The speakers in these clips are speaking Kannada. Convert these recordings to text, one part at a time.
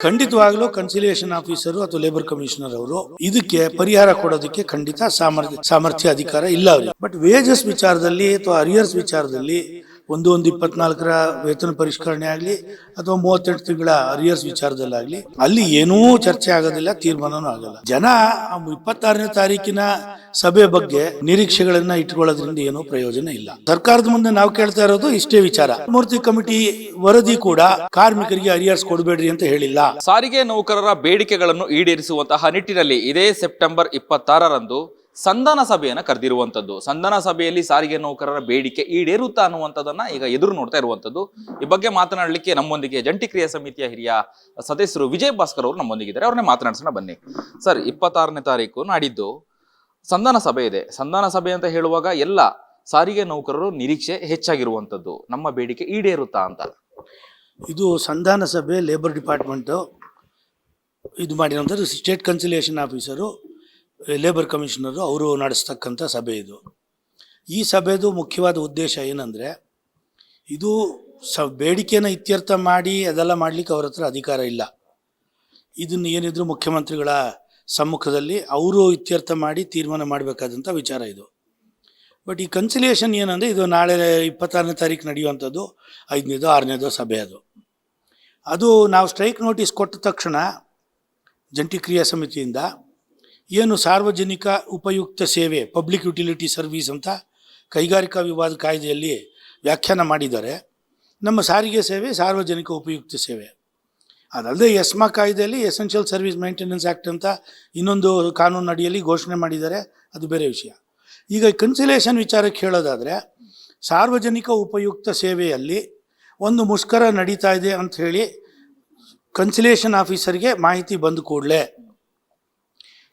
ಖಂಡಿತವಾಗ್ಲೂ ಕನ್ಸಿಲಿಯೇಷನ್ ಆಫೀಸರ್ ಅಥವಾ ಲೇಬರ್ ಕಮಿಷನರ್ ಅವರು ಇದಕ್ಕೆ ಪರಿಹಾರ ಕೊಡೋದಕ್ಕೆ ಖಂಡಿತ ಸಾಮರ್ಥ್ಯ ಸಾಮರ್ಥ್ಯ ಅಧಿಕಾರ ಇಲ್ಲ ಅವ್ರಿಗೆ. ಬಟ್ ವೇಜಸ್ ವಿಚಾರದಲ್ಲಿ ಅಥವಾ ಅರಿಯರ್ಸ್ ವಿಚಾರದಲ್ಲಿ ಒಂದು ಒಂದು ಇಪ್ಪತ್ನಾಲ್ಕರ ವೇತನ ಪರಿಷ್ಕರಣೆ ಆಗಲಿ ಅಥವಾ ಮೂವತ್ತೆಂಟು ತಿಂಗಳ ಅರಿಯರ್ಸ್ ವಿಚಾರದಲ್ಲಾಗಲಿ, ಅಲ್ಲಿ ಏನೂ ಚರ್ಚೆ ಆಗೋದಿಲ್ಲ, ತೀರ್ಮಾನನೂ ಆಗಲ್ಲ. ಜನ ಇಪ್ಪತ್ತಾರನೇ ತಾರೀಕಿನ ಸಭೆ ಬಗ್ಗೆ ನಿರೀಕ್ಷೆಗಳನ್ನ ಇಟ್ಕೊಳ್ಳೋದ್ರಿಂದ ಏನೂ ಪ್ರಯೋಜನ ಇಲ್ಲ. ಸರ್ಕಾರದ ಮುಂದೆ ನಾವು ಕೇಳ್ತಾ ಇರೋದು ಇಷ್ಟೇ ವಿಚಾರ. ಮೂರ್ತಿ ಕಮಿಟಿ ವರದಿ ಕೂಡ ಕಾರ್ಮಿಕರಿಗೆ ಅರಿಯರ್ಸ್ ಕೊಡಬೇಡ್ರಿ ಅಂತ ಹೇಳಿಲ್ಲ. ಸಾರಿಗೆ ನೌಕರರ ಬೇಡಿಕೆಗಳನ್ನು ಈಡೇರಿಸುವಂತಹ ನಿಟ್ಟಿನಲ್ಲಿ ಇದೇ ಸೆಪ್ಟೆಂಬರ್ ಇಪ್ಪತ್ತಾರರಂದು ಸಂಧಾನ ಸಭೆಯನ್ನು ಕರೆದಿರುವಂಥದ್ದು ಸಂಧಾನ ಸಭೆಯಲ್ಲಿ ಸಾರಿಗೆ ನೌಕರರ ಬೇಡಿಕೆ ಈಡೇರುತ್ತಾ ಅನ್ನುವಂಥದ್ದನ್ನ ಈಗ ಎದುರು ನೋಡ್ತಾ ಇರುವಂಥದ್ದು. ಈ ಬಗ್ಗೆ ಮಾತನಾಡಲಿಕ್ಕೆ ನಮ್ಮೊಂದಿಗೆ ಜಂಟಿ ಕ್ರಿಯಾ ಸಮಿತಿಯ ಹಿರಿಯ ಸದಸ್ಯರು ವಿಜಯ್ ಭಾಸ್ಕರ್ ಅವರು ನಮ್ಮೊಂದಿಗಿದ್ದಾರೆ. ಅವ್ರನ್ನೇ ಮಾತನಾಡಿಸೋಣ ಬನ್ನಿ. ಸರ್, ಇಪ್ಪತ್ತಾರನೇ ತಾರೀಕು ನಾಡಿದ್ದು ಸಂಧಾನ ಸಭೆ ಇದೆ. ಸಂಧಾನ ಸಭೆ ಅಂತ ಹೇಳುವಾಗ ಎಲ್ಲ ಸಾರಿಗೆ ನೌಕರರು ನಿರೀಕ್ಷೆ ಹೆಚ್ಚಾಗಿರುವಂಥದ್ದು. ನಮ್ಮ ಬೇಡಿಕೆ ಈಡೇರುತ್ತಾ ಅಂತ. ಇದು ಸಂಧಾನ ಸಭೆ ಲೇಬರ್ ಡಿಪಾರ್ಟ್ಮೆಂಟು ಇದು ಮಾಡಿರುವಂಥದ್ದು state conciliation officer labour commissioner ಅವರು ನಡೆಸ್ತಕ್ಕಂಥ ಸಭೆ ಇದು. ಈ ಸಭೆದು ಮುಖ್ಯವಾದ ಉದ್ದೇಶ ಏನಂದರೆ, ಇದು ಸ ಬೇಡಿಕೆನ ಇತ್ಯರ್ಥ ಮಾಡಿ ಅದೆಲ್ಲ ಮಾಡಲಿಕ್ಕೆ ಅವ್ರ ಹತ್ರ ಅಧಿಕಾರ ಇಲ್ಲ. ಇದನ್ನು ಏನಿದ್ರು ಮುಖ್ಯಮಂತ್ರಿಗಳ ಸಮ್ಮುಖದಲ್ಲಿ ಅವರು ಇತ್ಯರ್ಥ ಮಾಡಿ ತೀರ್ಮಾನ ಮಾಡಬೇಕಾದಂಥ ವಿಚಾರ ಇದು. ಬಟ್ ಈ ಕನ್ಸಿಲಿಯೇಷನ್ ಏನಂದರೆ, ಇದು ನಾಳೆ ಇಪ್ಪತ್ತಾರನೇ ತಾರೀಕು ನಡೆಯುವಂಥದ್ದು, ಐದನೇದೋ ಆರನೇದೋ ಸಭೆ ಅದು. ಅದು ನಾವು ಸ್ಟ್ರೈಕ್ ನೋಟಿಸ್ ಕೊಟ್ಟ ತಕ್ಷಣ ಜಂಟಿ ಕ್ರಿಯಾ ಸಮಿತಿಯಿಂದ ಏನು ಸಾರ್ವಜನಿಕ ಉಪಯುಕ್ತ ಸೇವೆ ಪಬ್ಲಿಕ್ ಯುಟಿಲಿಟಿ ಸರ್ವಿಸ್ ಅಂತ ಕೈಗಾರಿಕಾ ವಿವಾದ ಕಾಯ್ದೆಯಲ್ಲಿ ವ್ಯಾಖ್ಯಾನ ಮಾಡಿದ್ದಾರೆ. ನಮ್ಮ ಸಾರಿಗೆ ಸೇವೆ ಸಾರ್ವಜನಿಕ ಉಪಯುಕ್ತ ಸೇವೆ. ಅದಲ್ಲದೆ ಎಸ್ಮಾ ಕಾಯ್ದೆಯಲ್ಲಿ ಎಸೆನ್ಷಿಯಲ್ ಸರ್ವಿಸ್ ಮೇಂಟೆನೆನ್ಸ್ ಆ್ಯಕ್ಟ್ ಅಂತ ಇನ್ನೊಂದು ಕಾನೂನು ಅಡಿಯಲ್ಲಿ ಘೋಷಣೆ ಮಾಡಿದ್ದಾರೆ. ಅದು ಬೇರೆ ವಿಷಯ. ಈಗ ಕನ್ಸಿಲೇಷನ್ ವಿಚಾರಕ್ಕೆ ಹೇಳೋದಾದರೆ, ಸಾರ್ವಜನಿಕ ಉಪಯುಕ್ತ ಸೇವೆಯಲ್ಲಿ ಒಂದು ಮುಷ್ಕರ ನಡೀತಾ ಇದೆ ಅಂತ ಹೇಳಿ ಕನ್ಸಿಲೇಷನ್ ಆಫೀಸರ್ಗೆ ಮಾಹಿತಿ ಬಂದ ಕೂಡಲೇ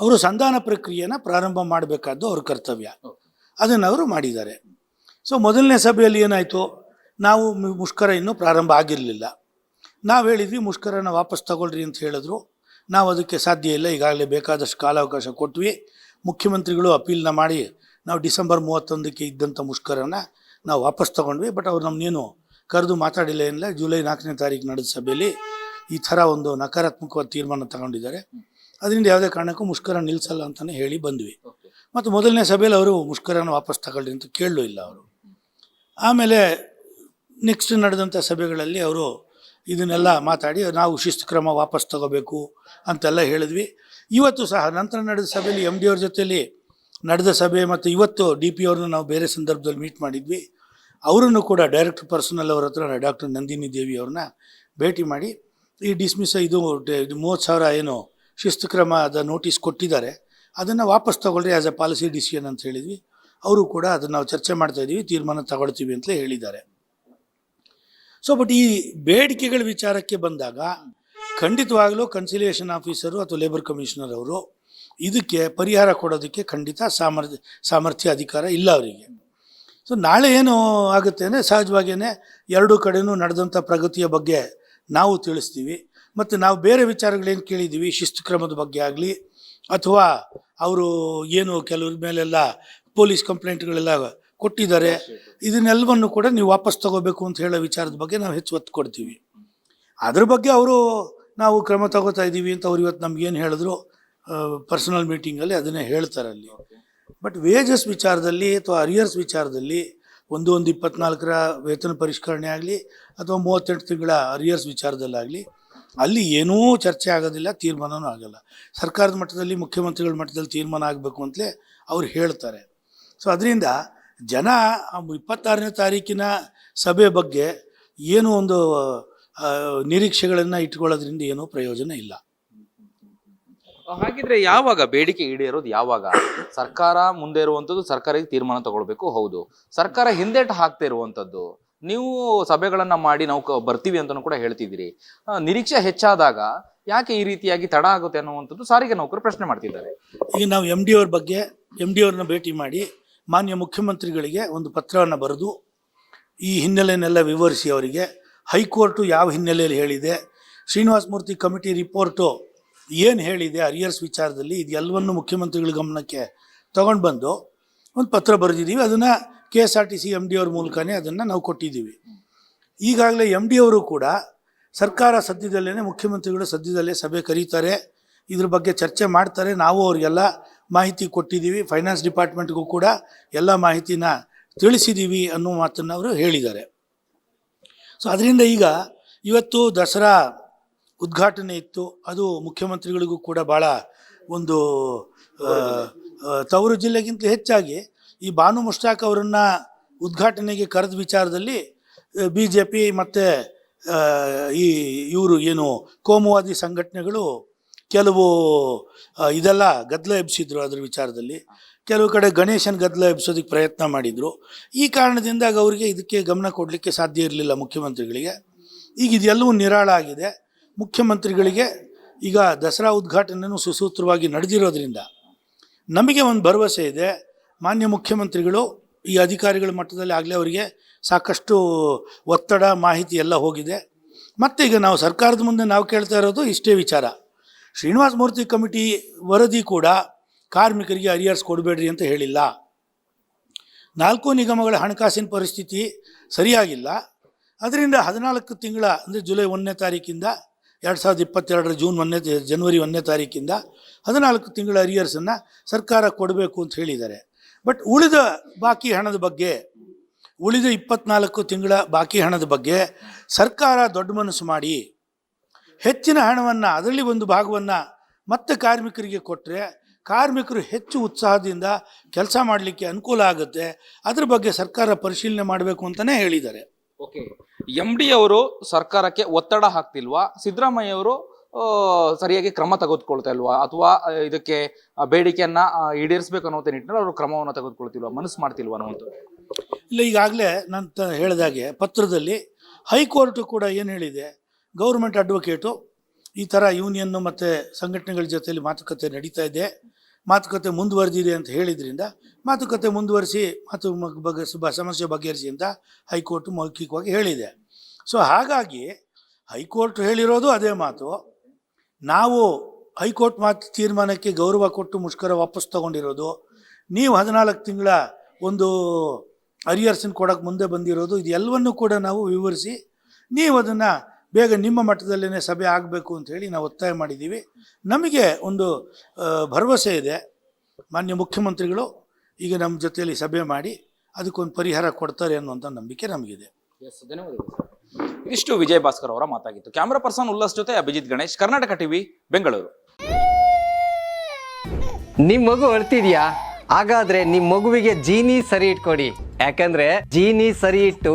ಅವರು ಸಂಧಾನ ಪ್ರಕ್ರಿಯೆನ ಪ್ರಾರಂಭ ಮಾಡಬೇಕಾದ್ದು ಅವ್ರ ಕರ್ತವ್ಯ. ಅದನ್ನು ಅವರು ಮಾಡಿದ್ದಾರೆ. ಸೊ ಮೊದಲನೇ ಸಭೆಯಲ್ಲಿ ಏನಾಯಿತು? ನಾವು ಮುಷ್ಕರ ಇನ್ನೂ ಪ್ರಾರಂಭ ಆಗಿರಲಿಲ್ಲ. ನಾವು ಹೇಳಿದ್ವಿ, ಮುಷ್ಕರನ ವಾಪಸ್ ತಗೊಳ್ರಿ ಅಂತ ಹೇಳಿದ್ರು. ನಾವು ಅದಕ್ಕೆ ಸಾಧ್ಯ ಇಲ್ಲ, ಈಗಾಗಲೇ ಬೇಕಾದಷ್ಟು ಕಾಲಾವಕಾಶ ಕೊಟ್ವಿ. ಮುಖ್ಯಮಂತ್ರಿಗಳು ಅಪೀಲ್ನ ಮಾಡಿ, ನಾವು ಡಿಸೆಂಬರ್ ಮೂವತ್ತೊಂದಕ್ಕೆ ಇದ್ದಂಥ ಮುಷ್ಕರನ ನಾವು ವಾಪಸ್ ತಗೊಂಡ್ವಿ. ಬಟ್ ಅವ್ರು ನಮ್ಮನ್ನೇನು ಕರೆದು ಮಾತಾಡಿಲ್ಲ ಏನಿಲ್ಲ. ಜುಲೈ ನಾಲ್ಕನೇ ತಾರೀಕು ನಡೆದ ಸಭೆಯಲ್ಲಿ ಈ ಥರ ಒಂದು ನಕಾರಾತ್ಮಕವಾದ ತೀರ್ಮಾನ ತಗೊಂಡಿದ್ದಾರೆ. ಅದರಿಂದ ಯಾವುದೇ ಕಾರಣಕ್ಕೂ ಮುಷ್ಕರ ನಿಲ್ಲಿಸಲ್ಲ ಅಂತಲೇ ಹೇಳಿ ಬಂದ್ವಿ. ಮತ್ತು ಮೊದಲನೇ ಸಭೆಯಲ್ಲಿ ಅವರು ಮುಷ್ಕರನ ವಾಪಸ್ ತಗೊಳ್ಳಿ ಅಂತ ಕೇಳಲೂ ಇಲ್ಲ ಅವರು. ಆಮೇಲೆ ನೆಕ್ಸ್ಟ್ ನಡೆದಂಥ ಸಭೆಗಳಲ್ಲಿ ಅವರು ಇದನ್ನೆಲ್ಲ ಮಾತಾಡಿ ನಾವು ಶಿಸ್ತು ಕ್ರಮ ವಾಪಸ್ ತಗೋಬೇಕು ಅಂತೆಲ್ಲ ಹೇಳಿದ್ವಿ. ಇವತ್ತು ಸಹ ನಂತರ ನಡೆದ ಸಭೆಯಲ್ಲಿ ಎಂ ಡಿ ಅವ್ರ ಜೊತೆಯಲ್ಲಿ ನಡೆದ ಸಭೆ ಮತ್ತು ಇವತ್ತು ಡಿ ಪಿ ಅವ್ರನ್ನ ನಾವು ಬೇರೆ ಸಂದರ್ಭದಲ್ಲಿ ಮೀಟ್ ಮಾಡಿದ್ವಿ. ಅವರನ್ನು ಕೂಡ ಡೈರೆಕ್ಟರ್ ಪರ್ಸನಲ್ ಅವ್ರ ಹತ್ರ ಡಾಕ್ಟರ್ ನಂದಿನಿ ದೇವಿ ಅವ್ರನ್ನ ಭೇಟಿ ಮಾಡಿ ಈ ಡಿಸ್ಮಿಸ್ ಇದು ಮೂವತ್ತು ಸಾವಿರ ಏನು ಶಿಸ್ತು ಕ್ರಮದ ನೋಟಿಸ್ ಕೊಟ್ಟಿದ್ದಾರೆ. ಅದನ್ನು ವಾಪಸ್ ತಗೊಳ್ರಿ ಆ್ಯಸ್ ಎ ಪಾಲಿಸಿ ಡಿಸಿಷನ್ ಅಂತ ಹೇಳಿದ್ವಿ. ಅವರು ಕೂಡ ಅದನ್ನು ನಾವು ಚರ್ಚೆ ಮಾಡ್ತಾ ಇದ್ದೀವಿ ತೀರ್ಮಾನ ತಗೊಳ್ತೀವಿ ಅಂತಲೇ ಹೇಳಿದ್ದಾರೆ. ಸೊ ಬಟ್ ಈ ಬೇಡಿಕೆಗಳ ವಿಚಾರಕ್ಕೆ ಬಂದಾಗ ಖಂಡಿತವಾಗಲೂ ಕನ್ಸಿಲಿಯೇಷನ್ ಆಫೀಸರು ಅಥವಾ ಲೇಬರ್ ಕಮಿಷನರ್ ಅವರು ಇದಕ್ಕೆ ಪರಿಹಾರ ಕೊಡೋದಕ್ಕೆ ಖಂಡಿತ ಸಾಮರ್ಥ್ಯ ಸಾಮರ್ಥ್ಯ ಅಧಿಕಾರ ಇಲ್ಲ ಅವರಿಗೆ. ಸೊ ನಾಳೆ ಏನು ಆಗುತ್ತೆ ಅಂದರೆ ಸಹಜವಾಗಿಯೇ ಎರಡೂ ಕಡೆನೂ ನಡೆದಂಥ ಪ್ರಗತಿಯ ಬಗ್ಗೆ ನಾವು ತಿಳಿಸ್ತೀವಿ. ಮತ್ತು ನಾವು ಬೇರೆ ವಿಚಾರಗಳೇನು ಕೇಳಿದ್ದೀವಿ, ಶಿಸ್ತು ಕ್ರಮದ ಬಗ್ಗೆ ಆಗಲಿ, ಅಥವಾ ಅವರು ಏನು ಕೆಲವ್ರ ಮೇಲೆಲ್ಲ ಪೊಲೀಸ್ ಕಂಪ್ಲೇಂಟ್ಗಳೆಲ್ಲ ಕೊಟ್ಟಿದ್ದಾರೆ, ಇದನ್ನೆಲ್ಲವನ್ನು ಕೂಡ ನೀವು ವಾಪಸ್ ತಗೋಬೇಕು ಅಂತ ಹೇಳೋ ವಿಚಾರದ ಬಗ್ಗೆ ನಾವು ಹೆಚ್ಚು ಒತ್ತು ಕೊಡ್ತೀವಿ. ಅದ್ರ ಬಗ್ಗೆ ಅವರು ನಾವು ಕ್ರಮ ತಗೋತಾ ಇದ್ದೀವಿ ಅಂತ ಅವ್ರು ಇವತ್ತು ನಮ್ಗೆ ಏನು ಹೇಳಿದ್ರು ಪರ್ಸನಲ್ ಮೀಟಿಂಗಲ್ಲಿ ಅದನ್ನೇ ಹೇಳ್ತಾರೆ ಅಲ್ಲಿ. ಬಟ್ ವೇಜಸ್ ವಿಚಾರದಲ್ಲಿ ಅಥವಾ ಅರಿಯರ್ಸ್ ವಿಚಾರದಲ್ಲಿ ಒಂದು ಒಂದು ಇಪ್ಪತ್ನಾಲ್ಕರ ವೇತನ ಪರಿಷ್ಕರಣೆ ಆಗಲಿ, ಅಥವಾ ಮೂವತ್ತೆಂಟು ತಿಂಗಳ ಅರಿಯರ್ಸ್ ವಿಚಾರದಲ್ಲಾಗಲಿ ಅಲ್ಲಿ ಏನೂ ಚರ್ಚೆ ಆಗೋದಿಲ್ಲ ತೀರ್ಮಾನವೂ ಆಗಲ್ಲ. ಸರ್ಕಾರದ ಮಟ್ಟದಲ್ಲಿ, ಮುಖ್ಯಮಂತ್ರಿಗಳ ಮಟ್ಟದಲ್ಲಿ ತೀರ್ಮಾನ ಆಗಬೇಕು ಅಂತಲೇ ಅವ್ರು ಹೇಳ್ತಾರೆ. ಸೊ ಅದರಿಂದ ಜನ ಇಪ್ಪತ್ತಾರನೇ ತಾರೀಕಿನ ಸಭೆ ಬಗ್ಗೆ ಏನು ಒಂದು ನಿರೀಕ್ಷೆಗಳನ್ನು ಇಟ್ಕೊಳ್ಳೋದ್ರಿಂದ ಏನೂ ಪ್ರಯೋಜನ ಇಲ್ಲ. ಹಾಗಿದ್ರೆ ಯಾವಾಗ ಬೇಡಿಕೆ ಈಡೇರೋದು ಯಾವಾಗ? ಸರ್ಕಾರ ಮುಂದೆ ಇರುವಂತದ್ದು ಸರ್ಕಾರಕ್ಕೆ ತೀರ್ಮಾನ ತಗೊಳ್ಬೇಕು, ಹೌದು. ಸರ್ಕಾರ ಹಿಂದೇಟು ಹಾಕ್ತಾ ಇರುವಂತದ್ದು ನೀವು ಸಭೆಗಳನ್ನು ಮಾಡಿ ನಾವು ಬರ್ತೀವಿ ಅಂತಲೂ ಕೂಡ ಹೇಳ್ತಿದ್ದೀರಿ. ನಿರೀಕ್ಷೆ ಹೆಚ್ಚಾದಾಗ ಯಾಕೆ ಈ ರೀತಿಯಾಗಿ ತಡ ಆಗುತ್ತೆ ಅನ್ನುವಂಥದ್ದು ಸಾರಿಗೆ ನೌಕರು ಪ್ರಶ್ನೆ ಮಾಡ್ತಿದ್ದಾರೆ. ಈಗ ನಾವು ಎಂ ಡಿ ಅವ್ರ ಬಗ್ಗೆ ಎಂ ಡಿ ಅವ್ರನ್ನ ಭೇಟಿ ಮಾಡಿ ಮಾನ್ಯ ಮುಖ್ಯಮಂತ್ರಿಗಳಿಗೆ ಒಂದು ಪತ್ರವನ್ನು ಬರೆದು ಈ ಹಿನ್ನೆಲೆಯನ್ನೆಲ್ಲ ವಿವರಿಸಿ ಅವರಿಗೆ. ಹೈಕೋರ್ಟು ಯಾವ ಹಿನ್ನೆಲೆಯಲ್ಲಿ ಹೇಳಿದೆ, ಶ್ರೀನಿವಾಸ ಮೂರ್ತಿ ಕಮಿಟಿ ರಿಪೋರ್ಟು ಏನು ಹೇಳಿದೆ ಅರಿಯರ್ಸ್ ವಿಚಾರದಲ್ಲಿ ಇದೆಲ್ಲವನ್ನು ಮುಖ್ಯಮಂತ್ರಿಗಳ ಗಮನಕ್ಕೆ ತಗೊಂಡು ಬಂದು ಒಂದು ಪತ್ರ ಬರೆದಿದ್ದೀವಿ. ಅದನ್ನು K S R T C M D ಅವ್ರ ಮೂಲಕನೇ ಅದನ್ನು ನಾವು ಕೊಟ್ಟಿದ್ದೀವಿ. ಈಗಾಗಲೇ ಎಂ ಡಿ ಅವರು ಕೂಡ ಸರ್ಕಾರ ಸದ್ಯದಲ್ಲೇ ಮುಖ್ಯಮಂತ್ರಿಗಳು ಸದ್ಯದಲ್ಲೇ ಸಭೆ ಕರೀತಾರೆ, ಇದ್ರ ಬಗ್ಗೆ ಚರ್ಚೆ ಮಾಡ್ತಾರೆ, ನಾವು ಅವ್ರಿಗೆಲ್ಲ ಮಾಹಿತಿ ಕೊಟ್ಟಿದ್ದೀವಿ ಫೈನಾನ್ಸ್ ಡಿಪಾರ್ಟ್ಮೆಂಟ್ಗೂ ಕೂಡ ಎಲ್ಲ ಮಾಹಿತಿನ ತಿಳಿಸಿದ್ದೀವಿ ಅನ್ನೋ ಮಾತನ್ನು ಅವರು ಹೇಳಿದ್ದಾರೆ. ಸೊ ಅದರಿಂದ ಈಗ ಇವತ್ತು ದಸರಾ ಉದ್ಘಾಟನೆ ಇತ್ತು, ಅದು ಮುಖ್ಯಮಂತ್ರಿಗಳಿಗೂ ಕೂಡ ಭಾಳ ಒಂದು ತವರು ಜಿಲ್ಲೆಗಿಂತ ಹೆಚ್ಚಾಗಿ ಈ ಬಾನು ಮುಷ್ತಾಕ್ ಅವರನ್ನು ಉದ್ಘಾಟನೆಗೆ ಕರೆದ ವಿಚಾರದಲ್ಲಿ ಬಿ ಜೆ ಪಿ ಮತ್ತು ಈ ಇವರು ಏನು ಕೋಮುವಾದಿ ಸಂಘಟನೆಗಳು ಕೆಲವು ಇದೆಲ್ಲ ಗದ್ದಲ ಎಬ್ಸಿದ್ರು ಅದ್ರ ವಿಚಾರದಲ್ಲಿ. ಕೆಲವು ಕಡೆ ಗಣೇಶನ್ ಗದ್ದಲ ಎಬ್ಸೋದಕ್ಕೆ ಪ್ರಯತ್ನ ಮಾಡಿದರು. ಈ ಕಾರಣದಿಂದಾಗಿ ಅವರಿಗೆ ಇದಕ್ಕೆ ಗಮನ ಕೊಡಲಿಕ್ಕೆ ಸಾಧ್ಯ ಇರಲಿಲ್ಲ ಮುಖ್ಯಮಂತ್ರಿಗಳಿಗೆ. ಈಗ ಇದೆಲ್ಲವೂ ನಿರಾಳ ಆಗಿದೆ. ಮುಖ್ಯಮಂತ್ರಿಗಳಿಗೆ ಈಗ ದಸರಾ ಉದ್ಘಾಟನೆಯೂ ಸುಸೂತ್ರವಾಗಿ ನಡೆದಿರೋದ್ರಿಂದ ನಮಗೆ ಒಂದು ಭರವಸೆ ಇದೆ. ಮಾನ್ಯ ಮುಖ್ಯಮಂತ್ರಿಗಳು, ಈ ಅಧಿಕಾರಿಗಳ ಮಟ್ಟದಲ್ಲಿ ಆಗಲೇ ಅವರಿಗೆ ಸಾಕಷ್ಟು ಒತ್ತಡ, ಮಾಹಿತಿ ಎಲ್ಲ ಹೋಗಿದೆ. ಮತ್ತು ಈಗ ನಾವು ಸರ್ಕಾರದ ಮುಂದೆ ನಾವು ಕೇಳ್ತಾ ಇರೋದು ಇಷ್ಟೇ ವಿಚಾರ. ಶ್ರೀನಿವಾಸ ಮೂರ್ತಿ ಕಮಿಟಿ ವರದಿ ಕೂಡ ಕಾರ್ಮಿಕರಿಗೆ ಅರಿಯರ್ಸ್ ಕೊಡಬೇಡ್ರಿ ಅಂತ ಹೇಳಿಲ್ಲ. ನಾಲ್ಕು ನಿಗಮಗಳ ಹಣಕಾಸಿನ ಪರಿಸ್ಥಿತಿ ಸರಿಯಾಗಿಲ್ಲ. ಅದರಿಂದ ಹದಿನಾಲ್ಕು ತಿಂಗಳ, ಅಂದರೆ ಜುಲೈ ಒಂದನೇ ತಾರೀಕಿಂದ, ಎರಡು ಸಾವಿರದ ಇಪ್ಪತ್ತೆರಡರ ಜೂನ್ ಒಂದನೇ ಜನವರಿ ಒಂದನೇ ತಾರೀಕಿಂದ ಹದಿನಾಲ್ಕು ತಿಂಗಳ ಅರಿಯರ್ಸನ್ನು ಸರ್ಕಾರ ಕೊಡಬೇಕು ಅಂತ ಹೇಳಿದ್ದಾರೆ. ಬಟ್ ಉಳಿದ ಬಾಕಿ ಹಣದ ಬಗ್ಗೆ, ಉಳಿದ ಇಪ್ಪತ್ನಾಲ್ಕು ತಿಂಗಳ ಬಾಕಿ ಹಣದ ಬಗ್ಗೆ ಸರ್ಕಾರ ದೊಡ್ಡ ಮನಸ್ಸು ಮಾಡಿ, ಹೆಚ್ಚಿನ ಹಣವನ್ನು, ಅದರಲ್ಲಿ ಒಂದು ಭಾಗವನ್ನು ಮತ್ತೆ ಕಾರ್ಮಿಕರಿಗೆ ಕೊಟ್ಟರೆ ಕಾರ್ಮಿಕರು ಹೆಚ್ಚು ಉತ್ಸಾಹದಿಂದ ಕೆಲಸ ಮಾಡಲಿಕ್ಕೆ ಅನುಕೂಲ ಆಗುತ್ತೆ. ಅದ್ರ ಬಗ್ಗೆ ಸರ್ಕಾರ ಪರಿಶೀಲನೆ ಮಾಡಬೇಕು ಅಂತಲೇ ಹೇಳಿದ್ದಾರೆ. ಓಕೆ ಎಂ ಡಿ ಅವರು ಸರ್ಕಾರಕ್ಕೆ ಒತ್ತಡ ಹಾಕ್ತಿಲ್ವಾ? ಸಿದ್ದರಾಮಯ್ಯ ಅವರು ಸರಿಯಾಗಿ ಕ್ರಮ ತೆಗೆದುಕೊಳ್ತಾ ಇಲ್ವಾ? ಅಥವಾ ಇದಕ್ಕೆ ಬೇಡಿಕೆಯನ್ನ ಈಡೇರಿಸಬೇಕು ಅನ್ನೋ ನಿಟ್ಟಿನಲ್ಲಿ ಅವರು ಕ್ರಮವನ್ನು ತೆಗೆದುಕೊಳ್ತಿಲ್ವಾ? ಮನಸ್ಸು ಮಾಡ್ತಿಲ್ವಾ ಅನ್ನೋದು ಇಲ್ಲ, ಈಗಾಗಲೇ ನಾನು ಹೇಳಿದಾಗೆ ಪತ್ರದಲ್ಲಿ ಹೈಕೋರ್ಟು ಕೂಡ ಏನು ಹೇಳಿದೆ? ಗೌರ್ಮೆಂಟ್ ಅಡ್ವೊಕೇಟು, ಈ ಥರ ಯೂನಿಯನ್ನು ಮತ್ತು ಸಂಘಟನೆಗಳ ಜೊತೆಯಲ್ಲಿ ಮಾತುಕತೆ ನಡೀತಾ ಇದೆ. ಮಾತುಕತೆ ಮುಂದುವರೆದಿದೆ ಅಂತ ಹೇಳಿದ್ರಿಂದ, ಮಾತುಕತೆ ಮುಂದುವರಿಸಿ ಮಾತು ಬಗ್ಗೆ ಸಮಸ್ಯೆ ಬಗೆಹರಿಸಿ ಅಂತ ಹೈಕೋರ್ಟ್ ಮೌಖಿಕವಾಗಿ ಹೇಳಿದೆ. ಸೊ, ಹಾಗಾಗಿ ಹೈಕೋರ್ಟ್ ಹೇಳಿರೋದು ಅದೇ ಮಾತು. ನಾವು ಹೈಕೋರ್ಟ್ ಮಾತು ತೀರ್ಮಾನಕ್ಕೆ ಗೌರವ ಕೊಟ್ಟು ಮುಷ್ಕರ ವಾಪಸ್ ತಗೊಂಡಿರೋದು, ನೀವು ಹದಿನಾಲ್ಕು ತಿಂಗಳ ಒಂದು ಅರಿಯರ್ಸನ್ನು ಕೊಡೋಕ್ಕೆ ಮುಂದೆ ಬಂದಿರೋದು, ಇದೆಲ್ಲವನ್ನು ಕೂಡ ನಾವು ವಿವರಿಸಿ, ನೀವು ಅದನ್ನು ಬೇಗ ನಿಮ್ಮ ಮಟ್ಟದಲ್ಲೇ ಸಭೆ ಆಗಬೇಕು ಅಂತ ಹೇಳಿ ನಾವು ಒತ್ತಾಯ ಮಾಡಿದ್ದೀವಿ. ನಮಗೆ ಒಂದು ಭರವಸೆ ಇದೆ. ಮಾನ್ಯ ಮುಖ್ಯಮಂತ್ರಿಗಳು, ಈಗ ನಮ್ಮ ಜೊತೆಯಲ್ಲಿ ಸಭೆ ಮಾಡಿ, ಅದಕ್ಕೊಂದು ಪರಿಹಾರ ಕೊಡ್ತಾರೆ ಅನ್ನುವಂಥ ನಂಬಿಕೆ ನಮಗಿದೆ. ಇದಿಷ್ಟು ವಿಜಯ್ ಭಾಸ್ಕರ್ ಅವರ ಮಾತಾಗಿತ್ತು. ಕ್ಯಾಮರಾ ಪರ್ಸನ್ ಉಲ್ಲಾಸ್ ಜೊತೆ ಅಭಿಜಿತ್ ಗಣೇಶ್, ಕರ್ನಾಟಕ ಟಿವಿ, ಬೆಂಗಳೂರು. ನಿಮ್ ಮಗು ಅಳ್ತಿದ್ಯಾ? ಹಾಗಾದ್ರೆ ನಿಮ್ ಮಗುವಿಗೆ ಜೀನಿ ಸರಿ ಇಟ್ಕೊಡಿ. ಯಾಕಂದ್ರೆ ಜೀನಿ ಸರಿ ಇಟ್ಟು